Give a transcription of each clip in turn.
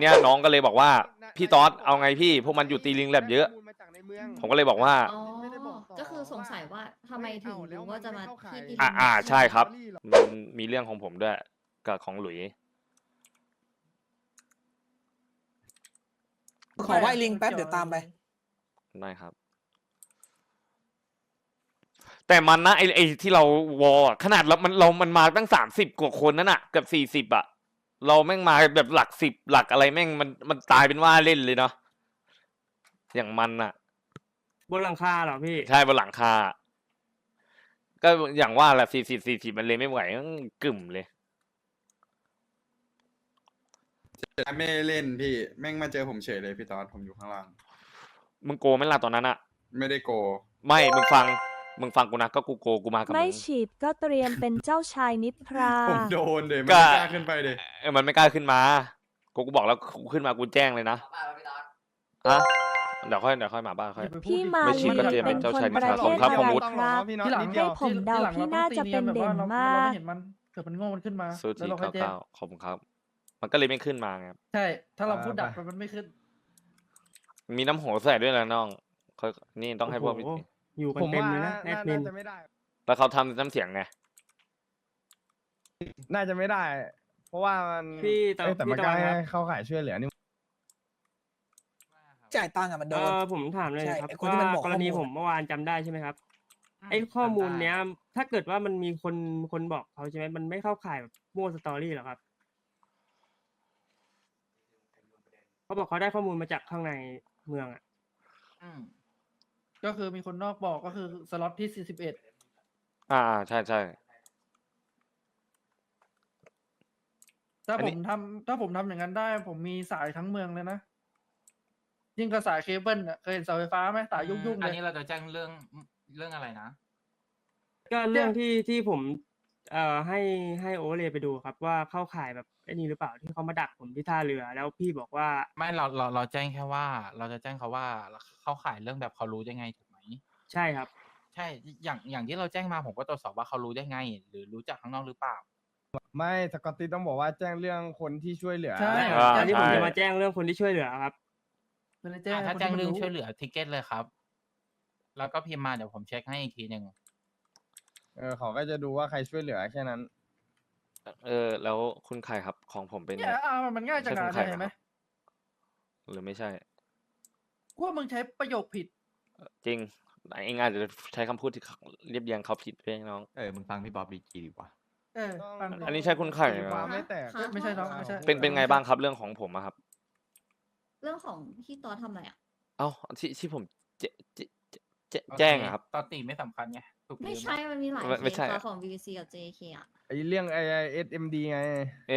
เนี่ยน้องก็เลยบอกว่าพี่ตอสเอาไงพี่ พวกมันอยู่ตีลิงแลบเยอะ ผมก็เลยบอกว่า อ๋อไม่ได้บอกต่อก็คือสงสัยว่าทำไมถึงรู้ว่าจะมาที่ดินอ่าอ่าใช่ครับ มันมีเรื่องของผมด้วยกับของหลุย ขอไหว้ลิงแป๊บเดี๋ยวตามไป ได้ครับ แต่มันนะไอไอที่เราวอลอะขนาดเรามันเรามันมาตั้งสามสิบกว่าคนนั่นน่ะเกือบสี่สิบอะ เราแม่งมาแบบหลักสิบหลักอะไรแม่งมันมันตายเป็นว่าเล่นเลยเนาะอย่างมันอะบนหลังคาเหรอพี่ ใช่บนหลังคา ก็อย่างว่าแหละสี่สิบสี่สิบมันเลยไม่ไหวมันกึ่มเลยไม่ได้เล่นพี่ แม่งมาเจอผมเฉยเลยพี่ตอดผมอยู่ข้างล่าง มึงโกไหม่ล่ะตอนนั้นอะไม่ได้โก ไม่ มึงฟัง มึงฟังกูนะก็กูโกกูมากับไม่มึง ฉีดก็เตรียมเป็นเจ้าชายนิทรา ผมโดนเดยก็ไม่กล้าขึ้นไปเดยเออมันไม่กล้าขึ้นมา กูกูบอกแล้วกูขึ้นมากูแจ้งเลยนะฮะเดี๋ยวค่อยเดี๋ยวค่อยมาบ้านค่อย พี่มาไม่ฉีลีดก็เตรียมเป็เป็นนเจ้าคนชายนิประทราเทขอบศคุณครับอะขอบไรคุณครับพี่น้องให้ผมเดาพี่น่าจะเป็นเด่นมาก เห็นมันเกิดมันโง่มันขึ้นมาซูจิแล้วเราค่อเก้ายแจ้งเก้าขอบคุณครับ มันก็เลยไม่ขึ้นมาไงครับใช่ ถ้าเราพูดดักมันไม่ขึ้น มีน้ำโหใส่ด้วยแล้วน้องเขานี่ต้องให้พวกโอ้โห อยู่กันเต็มเลยนะแอดมินแล้วเขาทำน้ำเสียงไง น่าจะไม่ได้ เพราะว่ามันพี่ตะเอ้ยแต่พี่มันตะก็วันครับให้เข้าขายช่วยเหลือนี่จ่ายตังค์อะมันโดเอน อผมถามเลยใช่ครับไอ้คนที่มันว่าบอกกรณีข้อมูล ผมเมื่อวานจำได้ใช่ไหมครับไอ้ข้อมูลเนี้ย ถ้าเกิดว่ามันมีคนคนบอกเขาใช่ไหมมันไม่เข้าข่ายแบบมั่วสตอรี่หรอครับเขาบอกเขาได้ข้อมูลมาจากข้างในเมืองอะ ก็คือมีคนนอกบอกก็คือสล็อตที่41อ่าใช่ใช่ ถ้าอันผนี้ มทำถ้าผมทำอย่างนั้นได้ ผมมีสายทั้งเมืองเลยนะ ยิ่งกับสายเคเบิลอะเคยเห็นเสาไฟฟ้าไหมสายยุ่งๆอัเลนยนี้เราจะแจ้งเรื่องเรื่องอะไรนะ ก็เรื่องที่ที่ผมเอ่อให้ให้โอเวอร์เลยไปดูครับว่าเข้าข่ายแบบ ไอ้นี่หรือเปล่าที่เขามาดักผมที่ท่าเรือ แล้วพี่บอกว่าไม่เราเราเราแจ้งแค่ว่า เราจะแจ้งเขาว่าเข้าข่ายเรื่องแบบเขารู้ได้ไงถูกไหมใช่ครับ ใช่อย่างอย่างที่เราแจ้งมาผมก็ตรวจสอบว่าเขารู้ได้ไง หรือรู้จากข้างนอกหรือเปล่า ไม่สกอตตี้ต้องบอกว่าแจ้งเรื่องคนที่ช่วยเหลือ ใช่ อ่า อันนี้ผมใช่จะมาแจ้งเรื่องคนที่ช่วยเหลือครับเป็นเลยแจ้งอะให้ถ้าคนแจ้งที่มันเรื่องรู้ช่วยเหลือทิเก็ตเลยครับ แล้วก็พิมพ์มาเดี๋ยวผมเช็คให้อีกทีหนึ่ง เออเขาก็จะดูว่าใครช่วยเหลือแค่นั้น เออ แล้วคุณไข่ครับของผมเป็นเนี่ยอ่ามันง่ายจังใช่งาคุนณไข่เห็นไหมครับหรือไม่ใช่ กูว่ามึงใช้ประโยคผิด จริงเองอาจจะใช้คำพูดที่เรียบเรียงเขาผิดด้วยน้อง เออ มึงฟังพี่บ๊อบดีจีดีกว่า เออฟังก่อันนี้ใช่คุณไข่ไหมความไม่แตกค่ะไม่ใช่น้องไม่ใช่ เป็นเป็นไงบ้างครับเรื่องของผมอะครับ เรื่องของพี่ตอทำอะไรอะ เอ้าที่ที่ผมแจแจแจแจ้งอะครับ ตอนตีไม่สำคัญไง ถูกไม่ลืใช่ มันมีหลายไม่ไม่เคใช่สค่ะอะของ BBC กับ JK อะไอเรื่องไอเอสเอ็มดีไง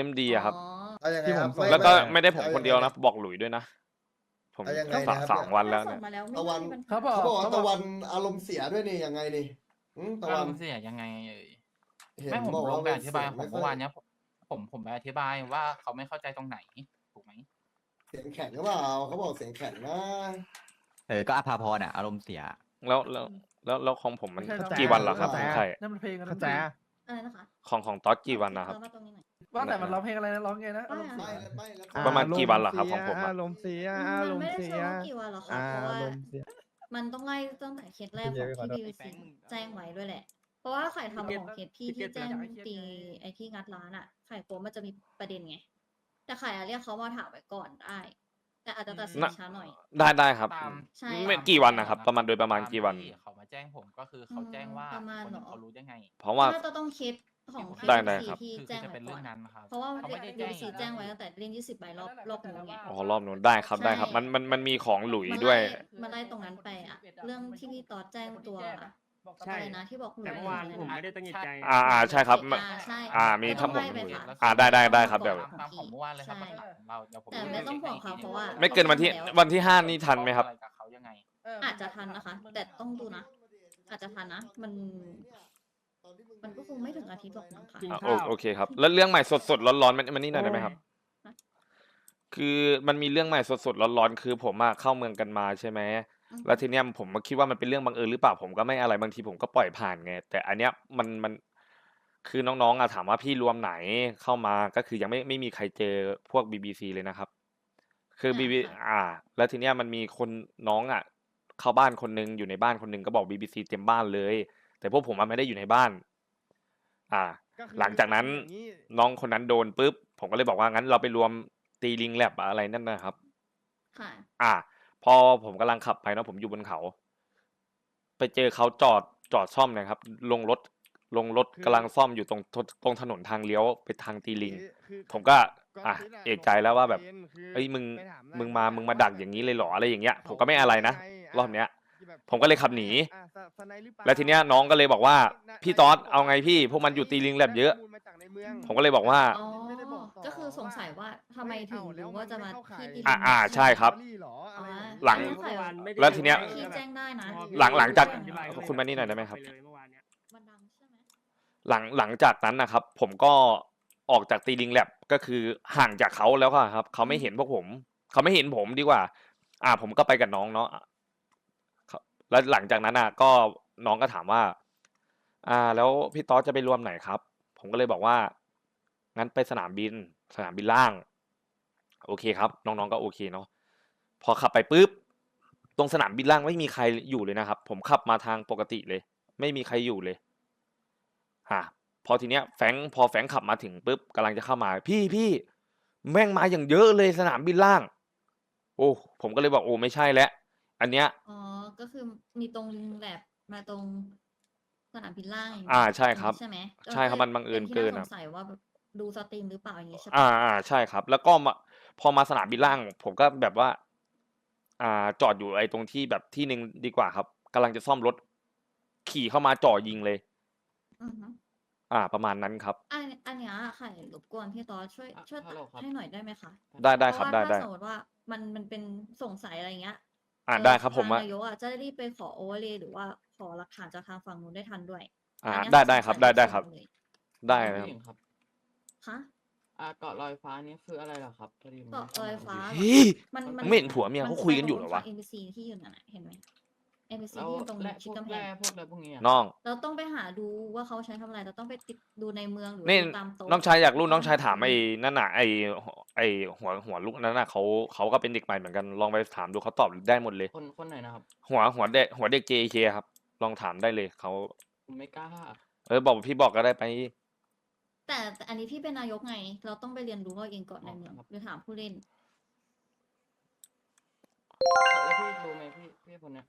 MD อะครับ อ๋อเอายังไงที่คผรัมบส่ง แล้วก็ไม่ไม่ได้ผมเอาคนเดียวงไงนะ บอกหลุยด้วยนะ ผมเอายังไงสามนะครับ สามวันแล้วส่เนี่งยมาแล้วไม่ตะวัน มีปัญหเขาบอกเขาบอกว่าเขาบตะอกวันอารมณ์เสียด้วยนี่ยังไงนี่อืมตะอารวันมณ์เสียยังไงเอ่ยเห็นไม่ผมบอกลว่างไปอธิบายขไม่องค่เมื่อวานเนี้ยผมผมผมไปอธิบายว่าเขาไม่เข้าใจตรงไหนถูกไหมเสียงแข็งหรือเปล่าเขาบอกเสียงแข็งนะ เออ ก็อภาพรอะ อารมณ์เสีย แล้วแล้ว แล้วแล้วของผมมันไม่ใช่น้อง กี่วันเหรอครับเข้าขใจองไข่นั่นมันเพลงกันเข้าใจอะอะไรนะคะของของต๊อดกี่วันนะครับเามาตรงนี้หน่อย ว่าแต่มันร้องเพลงอะไรนะร้องไงนะอารมณ์ไม่เสียไม่ไม่แล้วประมาณกี่วันเหรอครับของผมอะอารมณ์เสียมัอานรมไม่ณ์ได้เสีเชิยงว่ากี่วันหรอกค่ะอาเพราะว่ารมณ์เสีย มันต้องไล่ตั้งแต่เคสแรกพี่ของเจ๊ที่ขอโทษ BBC แจ้งไว้ด้วยแหละ เพราะว่าไข่ทำของเคสพี่พี่ที่เก็ตแจ้งไปแล้วตีไอ้ที่งัดร้านอะไข่กลัวมันจะมีประเด็นไง แต่ไข่อะเรียกเขามาถามไว้ก่อนได้ แต่อาจจะตัดสินน่ะ ช้าหน่อย ได้ได้ครับ ตามใช่ไม่ตามกี่วันที่นะครับเขประมาณโดยประมาณตกี่วันที่เขามาแจ้งผมก็คือเขาแจ้งว่าประมาณคนเหรอ เขารู้ได้ไง เพราะว่า น่าจะต้องเคสของได้ที่ได้ BBC ครับ ที่คือแจ้งจะไว้เป็นก่เรื่อองนนั้นนะครับเพราะว่าเขาไม่ได้แจ้ง BBC แจ้งไว้ตั้งแต่เล่น20ใบรอบรอบนู้นไง อ๋อรอบนู้นได้ครับได้ครับ มันมันมันมีของหลุยด้วย มันไล่ตรงนั้นไปอะเรื่องที่พี่ตอดแจ้งตัว ใช่ อะไรนะที่บอกหนูแต่เมื่อวานผมไม่ได้ตั้งใจ อ่าอ่าใช่ครับอ่าใช่อ่ามีก็ทั้งหมดไล่ไปค่ะ อ่าได้ได้ได้ครับเดี๋ยว ตามของเมื่อวานเลยครับใช่ปัญหาของเราเดี๋ยวผมแต่ไม่ต้องห่วงค่ะเพราะว่า ไม่เกินวันที่แล้ววันที่ห้านี่ทันไหมครับ อะกับเขายังไง อาจจะทันนะคะ แต่ต้องดูนะ อาจจะทันนะ มัน มันก็คงไม่ถึงอาทิตย์หรอกมั้งค่ะจริงอะข้าวโอโอเคครับ แล้วเรื่องใหม่สดๆร้อนๆมันมันนี่หน่อยได้ไหมครับฮะคือมันมีเรื่องใหม่สดๆร้อนๆคือผมอะเข้าเมืองกันมาใช่ไหมอืม แล้วทีเนี้ยผมมาคิดว่ามันเป็นเรื่องบังเอิญหรือเปล่า ผมก็ไม่อะไรบางทีผมก็ปล่อยผ่านไง แต่อันเนี้ยมันมัน คือน้องๆอะถามว่าพี่รวมไหนเข้ามาก็คือยังไม่ไม่มีใครเจอพวก BBC เลยนะครับ คือบีบีค่ะ อ่า แล้วทีเนี้ยมันมีคนน้องอะ เข้าบ้านคนนึงอยู่ในบ้านคนนึงก็บอกบีบีซีเต็มบ้านเลย แต่พวกผมอะไม่ได้อยู่ในบ้าน อ่า ก็คือหลังจากนั้น อย่างนี้น้องคนนั้นโดนปุ๊บผมก็เลยบอกว่างั้นเราไปรวมตีลิงแลบอะไรนั่นนะครับ ค่ะ อ่า พอผมกำลังขับไปเนาะผมอยู่บนเขา ไปเจอเขาจอดจอดซ่อมเนะครับ ลงรถลงรถคือกำลังซ่อมอยู่ตรงตรงตรงถนนทางเลี้ยวไปทางตีลิงคือคือผมก็ก๊อะติดะเอกใจแล้วว่าแบบประด็นคือเอ้ยมึงไปถหน้มึงมาบ้นมึงมาดักอย่างนี้เลยเหรออะไรอย่างเงี้ย ผมก็ไม่อะไรนะไงรอบเนี้ยที่แบบผมก็เลยขับหนีอะสสไนหรือเปาแล้วทีเนี้ยน้องก็เลยบอกว่าน่ะพี่นายต๊อดบกเอาไงพี่ พวกมันอยู่ตีลิงแลบเยอะได้ข้มูลมาจากในเมืองผมก็เลยบอกว่าอ๋อไม่ได้บอ กต่ก็คือสงสัยว่าทำไมถึงเอ้าแล้วรู้ว่าจะมาเข้ข่ที่ยตีอะอะใช่ครับเหรออะไรอ๋อหลังใส่แล้วทีเนี้ยพี่แจ้งได้นะหลังหลังจากอธิบายคุณมานี่หน่อยได้ไหมครับปเลยเมื่อวานเนี้ยมันดังใช่ไหมหลังหลังจากนั้นนะครับ ผมก็ออกจากตีลิงแลบก็คือห่างจากเขาแล้วก็ครับเขาไม่เห็นพวกผมเขาไม่เห็นผมดีกว่า อ่า ผมก็ไปกับน้องเนาะครับแล้วหลังจากนั้นอะ ก็น้องก็ถามว่า อ่า แล้วพี่ต๊อดจะไปรวมไหนครับ ผมก็เลยบอกว่า งั้นไปสนามบิน สนามบินล่าง โอเคครับ น้องๆก็โอเคเนาะพอขับไปปุ๊บตรงสนามบินล่างไม่มีใครอยู่เลยนะครับ ผมขับมาทางปกติเลย ไม่มีใครอยู่เลยอะพอทีเนี้ยแฟรงค์พอแฟรงค์ขับมาถึงปุ๊บกำลังจะเข้ามาพี่พี่แม่งมาอย่างเยอะเลยสนามบินล่าง โอ้ผมก็เลยบอกโอ้ไม่ใช่แล้วอันเนี้ยอ๋อ ก็คือมีตรงลิงแลบมาตรงสนามบินล่างย่งนี้อ่าใช่ครับ ใช่ไหมใช่ครับมันบังเอิญป็ที่เกินน่าอะสงสัยว่าแบบ ดูสตรีมหรือเปล่าอย่างนี้ใช่ปะอ่าอ่าใช่ครับ แล้วก็มาพอมาสนามบินล่าง ผมก็แบบว่า อ่าจอดอยู่ไอ้ตรงที่แบบที่หนึ่งดีกว่าครับกำลังจะซ่อมรถ ขี่เข้ามาจ่อยิงเลย อือฮึอ่า ประมาณนั้นครับ อันอันเนี้ยไข่รบกวนพี่ตอสช่วยอะช่วยฮัลโหลครับ ให้หน่อยได้ไหมคะได้ได้ครับเพาะได้ว่าได้ถ้าสมมติว่ามันมันเป็นสงสัยอะไรเงี้ยอ่าเได้ครับผมทางว่านายกอะจะได้รีบไปขอโอเวอร์เลยหรือว่าขอหลักฐานจากทางฝั่งนู้นได้ทันด้วยอ่า อันเนี้ยได้คือได้สงครับสัยได้ได้ที่ครับสุเลยได้นะครับผู้หญิงครับ คะอ่าเกาะลอยฟ้านี่คืออะไรเหรอครับพอดีผมเกาะไม่ลอยเข้าฟ้าใจเฮ้ย มันมันไม่เห็นผัวเมียเขาคุยกันอยู่เหรอวะ เอ็มบีซีที่อยู่นั่นน่ะเห็นไหมเอ็มบีซีแล้วที่อยู่ตรงและชิพดวกกำแพแร่งพวกอะไรพวกนี้อะน้อง เราต้องไปหาดูว่าเขาใช้ทำอะไรเราต้องไปติดดูในเมืองหรือนี่ ดูตามโต๊ะน้องชายอยากรู้น้องชายถามต้ไอ้ดูนั่นน่ะไอ้ไอ้หัวหัวลูกนั่นน่ะเขาเขาก็เป็นเด็กใหม่เหมือนกันลองไปถามดูเขาตอบได้หมดเลย คนคนไหนนะครับหัวหัวเด็กหัวเด็ก JK ครับ ลองถามได้เลยเขาผมไม่กล้าเออบอกพี่บอกก็ได้ไป แต่แต่อันนี้พี่เป็นนายกไง เราต้องไปเรียนรู้เอาเองก่อนในอ๋อเมืองครับหรือถามผู้เล่น แล้วพี่รู้ไหมพี่พี่คนเนี้ย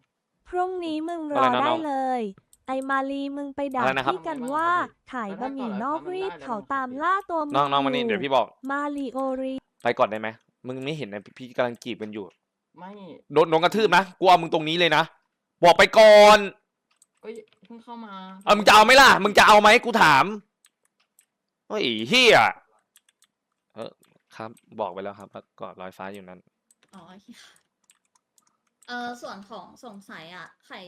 พรุ่งนี้มึงรอะไรอนะได้น้องเลย ไอมาลีมึงไปด่าอะไรนะครับ พี่กันทำไมบ้างว่าครับพี่ขายแล้วบะหมี่ถ้าต่อนอกราคามันรีดได้แล้วเขามันตามผิดล่าตัวมึงน้องน้องมานี่ยู่เดี๋ยวพี่บอกมาลีโอรีไปก่อนได้ไหมมึงไม่เห็นนะพี่กำลังจีบกันอยู่ไม่โดนโดนกระทืบนะกูเอามึงตรงนี้เลยนะบอกไปก่อนก็เพิ่งเข้ามาเอามึงจะเอาไหมล่ะ มึงจะเอาไหมกูถาม เฮ้ยเฮียเออครับ บอกไปแล้วครับว่าเกาะลอยฟ้าอยู่นั้น อ๋อโอเคค่ะเออส่วนของสงสัยอะ ไข่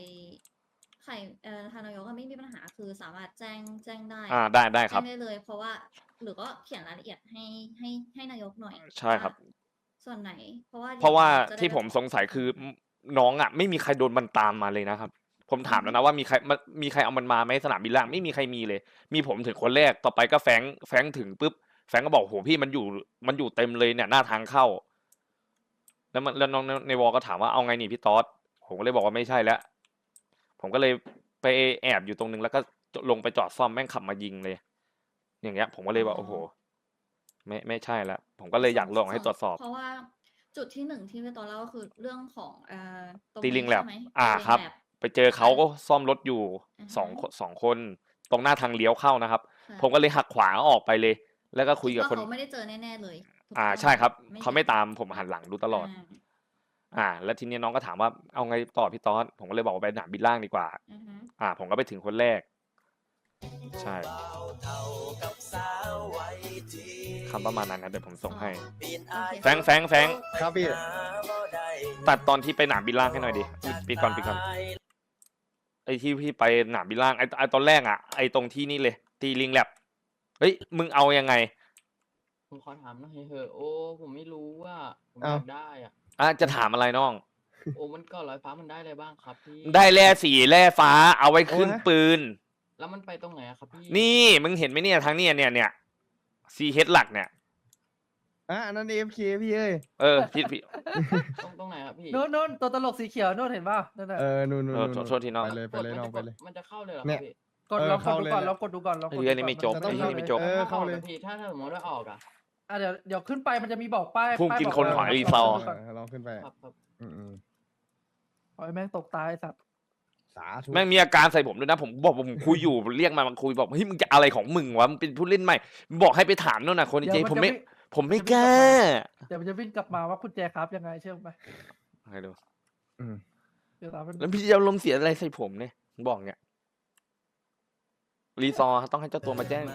ไข่เอ่อทางนายกก็ไม่มีปัญหาคือสามารถแจ้งแจ้งได้อ่าได้ได้คแจ้รับ งได้เลย เพราะว่าหรือก็เขียนรายละเอียดให้ให้ให้นายกหน่อยใช่ครับ ว่าส่วนไหน เพราะว่าเพราะว่าดี๋ยจได้ที่ไปผมขสงสัยคือน้องอะ ไม่มีใครโดนมันตามมาเลยนะครับ ผมถามแล้วนะว่ามีใครมันมีใครเอามันมาไหมสนามบินล่างไม่มีใครมีเลย มีผมถึงคนแรกต่อไปก็แฟรงค์แฟรงค์ถึงปุ๊บแฟรงค์ก็บอกโหพี่มันอยู่มันอยู่เต็มเลยเนี่ยหน้าทางเข้า แล้วมันแล้วน้องในวอลก็ถามว่าเอาไงนี่พี่ต๊อดผมก็เลยบอกว่าไม่ใช่แล้ว ผมก็เลยไปแอบอยู่ตรงนึงแล้วก็ลงไปจอดซ่อมแม่งขับมายิงเลย อย่างเงี้ย ผมก็เลยว่าโอ้โห ไม่ไม่ใช่แล้วผมก็เลยอยากลองให้ตรวจสอบ เพราะว่าจุดที่หนึ่งที่พี่ตอนเล่าก็คือเรื่องของเอ่อตรงตีลิงนี้แลบใช่ไหมอ่าตีลิงครับแลบ ไปเจอเขาก็ซ่อมรถอยู่อือฮึสองคนสองคน ตรงหน้าทางเลี้ยวเข้านะครับ ค่ะผมก็เลยหักขวาออกไปเลย แล้วก็คุยกับว่าคน เขาไม่ได้เจอแน่ๆเลยถูกอ่าต้องใช่ครับ ไม่เขาไม่เห็นตามผมหันหลังดูตลอดาอ่า แล้วทีนี้น้องก็ถามว่าเอาไงต่อพี่ต๊อดผมก็เลยบอกว่าไปสนามบินล่างดีกว่า อือฮึอ่า ผมก็ไปถึงคนแรก ใช่คำประมาณนั้นนะเดี๋ยวผมส่งให้โอเคแฟรงค์แฟรงค์แฟรงค์ครับพี่ตัดตอนที่ไปหนามบินล่างให้หน่อยดิปิดปิดก่อนปิดก่อนไอ้ ที่พี่ไปหนามบินล่างไอ้ไอ้ตอนแรกอะไอ้ตรงที่นี่เลยตีลิงแลบเฮ้ยมึงเอายังไงผมขอถามหน่อยเถอะโอ้ผมไม่รู้ว่าผมอเอ้ายากได้อะอะจะถามอะไรน้อง โอ้มันเกาะลอยฟ้ามันได้อะไรบ้างครับพี่ได้แร่สีแร่ฟ้าเอาไว้ขึ้นโอ้ยปืน แล้วมันไปตรงไหนอะครับพี่นี่มึงเห็นไหมเนี่ยทางเนี่ยเนี่ยเนี่ยซีเฮดหลักเนี่ย อะอันนั้นเอฟเคพี่เอ้ยเออพี่พี่ตรงตรงไหนครับพี่โน่นโน่นตัวตลกสีเขียวโน่นเห็นป่ะนั่นน่ะเออนู่นนู่นเออนู่นโทษทีน้อง ไปเลยไปเลยน้องไปเลย มันจะเข้าเลยเหรอเนี่ยพี่กดเออลองกดเข้าดูเลยก่อนแหละลองกดดูก่อนลองกดไอ้ดูเหี้ยนี่ก่ไม่จบนจะไอ้เหี้ยนี่ไม่จบ เออเข้าเลย พี่ถ้าถ้าสมมติว่าออกอะอะเดี๋ยวเดี๋ยวขึ้นไปมันจะมีบอกป้ายพุ่งป้ายกินบอกคนว่าขวารีซอร์ก่นเออลองขึ้นไปครับครับอืมอืมขอให้แม่งตกตายไอ้สัตว์สาธุแม่งมีอาการใส่ผมด้วยนะ ผมบอกผมคุยอยู่เรียกมามาคุยบอกเฮ้ยมึงจะอะไรของมึงวะมึงเป็นผู้เล่นใหม่บอกให้ไปถามนู่นน่ะคนจเดี๋ริยงวๆผมจะไม่วิ่ง ผมไม่จะกวิ่งล้าเดี๋ยวมันจะวิ่งกลับมาว่าคุณแจครับยังไงเชื่อไหมให้ดูอืมเดี๋ยวตามมันแล้วพี่จะลมณ์เสียอะไรใส่ผมเนี่ยผมบอกเนี่ยรีซอร์ต้องให้เจ้าตัวมาแจ้ง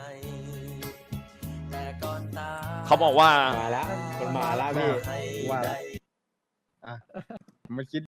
เขาบอกว่า มาแล้วมันมาแล้วพี่ว่าแล้วอะมาคิด